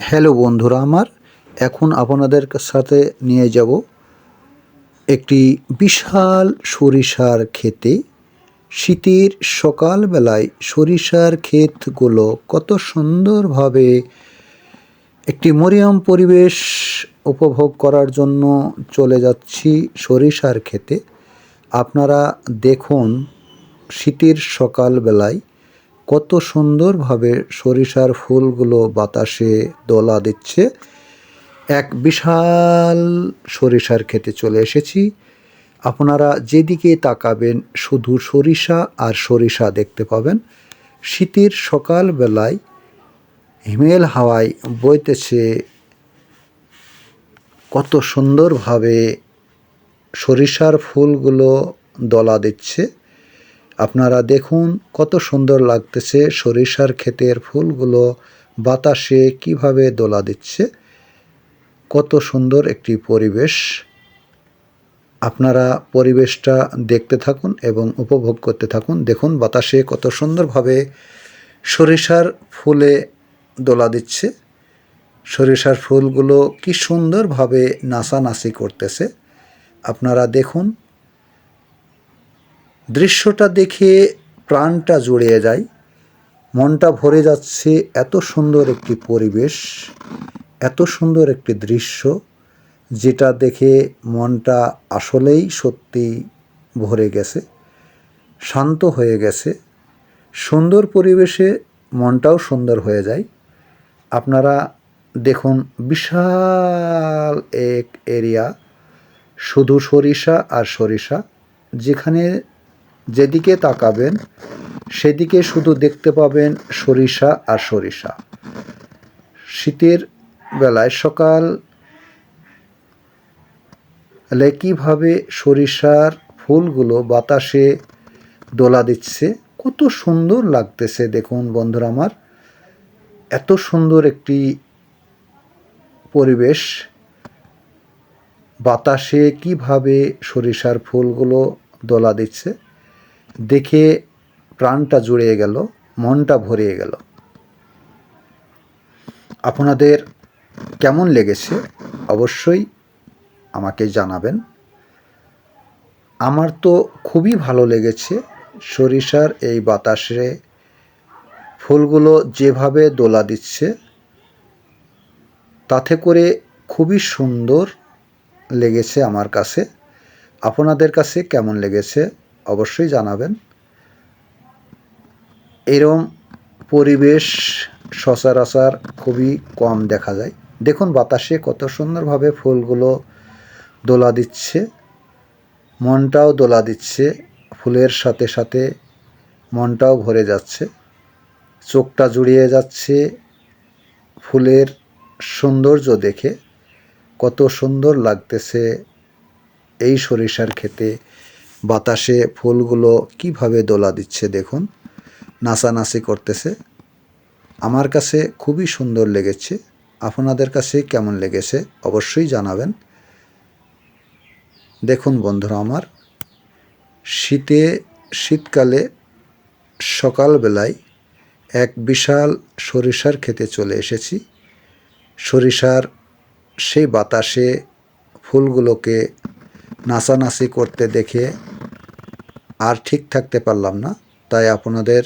Hello বন্ধুরা আমার, এখন আপনাদের সাথে নিয়ে যাব একটি বিশাল সরিষার ক্ষেতে। শীতের সকালবেলায় সরিষার ক্ষেতগুলো কত সুন্দরভাবে একটি মরিয়াম পরিবেশ উপভোগ করার জন্য চলে যাচ্ছি সরিষার ক্ষেতে। আপনারা দেখুন, শীতের সকালবেলায় কত সুন্দরভাবে সরিষার ফুলগুলো বাতাসে দোলা দিচ্ছে। এক বিশাল সরিষার খেতে চলে এসেছি। আপনারা যেদিকে তাকাবেন, শুধু সরিষা আর সরিষা দেখতে পাবেন। শীতের সকালবেলায় হিমেল হাওয়ায় বইতেছে কত সুন্দরভাবে সরিষার ফুলগুলো দলা দিচ্ছে। আপনারা দেখুন কত সুন্দর লাগতেছে সরিষার ক্ষেতের ফুলগুলো, বাতাসে কীভাবে দোলা দিচ্ছে, কত সুন্দর একটি পরিবেশ। আপনারা পরিবেশটা দেখতে থাকুন এবং উপভোগ করতে থাকুন। দেখুন বাতাসে কত সুন্দরভাবে সরিষার ফুলে দোলা দিচ্ছে। সরিষার ফুলগুলো কি সুন্দরভাবে নাচানাচি করতেছে। আপনারা দেখুন দৃশ্যটা দেখে প্রাণটা জুড়িয়ে যায়। মনটা ভরে যাচ্ছে এত সুন্দর একটি পরিবেশ, এত সুন্দর একটি দৃশ্য, যেটা দেখে মনটা আসলেই সত্যি ভরে গেছে, শান্ত হয়ে গেছে। সুন্দর পরিবেশে মনটাও সুন্দর হয়ে যায়। আপনারা দেখুন বিশাল এক এরিয়া, শুধু সরিষা আর সরিষা, যেখানে যেদিকে তাকাবেন, সেদিকে শুধু দেখতে পাবেন সরিষা আর সরিষা। শীতের বেলায় সকাল কীভাবে সরিষার ফুলগুলো বাতাসে দোলা দিচ্ছে, কত সুন্দর লাগতেছে দেখুন বন্ধুরা আমার। এত সুন্দর একটি পরিবেশ। বাতাসে কীভাবে সরিষার ফুলগুলো দোলা দিচ্ছে দেখে প্রাণটা জুড়িয়ে গেল, মনটা ভরিয়ে গেল। আপনাদের কেমন লেগেছে অবশ্যই আমাকে জানাবেন। আমার তো খুবই ভালো লেগেছে সরিষার এই বাতাসে ফুলগুলো যেভাবে দোলা দিচ্ছে, তাতে করে খুবই সুন্দর লেগেছে আমার কাছে। আপনাদের কাছে কেমন লেগেছে? অবশ্যই জানাবেন। এরম পরিবেশ সচরাচর খুবই কম দেখা যায়। দেখুন বাতাসে কত সুন্দরভাবে ফুলগুলো দোলা দিচ্ছে, মনটাও দোলা দিচ্ছে, ফুলের সাথে সাথে মনটাও ভরে যাচ্ছে, চোখটা জুড়িয়ে যাচ্ছে ফুলের সৌন্দর্য দেখে। কত সুন্দর লাগতেছে এই সরিষার খেতে বাতাসে ফুলগুলো কীভাবে দোলা দিচ্ছে দেখুন। নাচানাচি করতেছে। আমার কাছে খুবই সুন্দর লেগেছে। আপনাদের কাছে কেমন লেগেছে অবশ্যই জানাবেন। দেখুন বন্ধুরা আমার, শীতে, শীতকালে সকালবেলায় এক বিশাল সরিষার খেতে চলে এসেছি। সরিষার সেই বাতাসে ফুলগুলোকে নাচানাচি করতে দেখে আর ঠিক থাকতে পারলাম না। তাই আপনাদের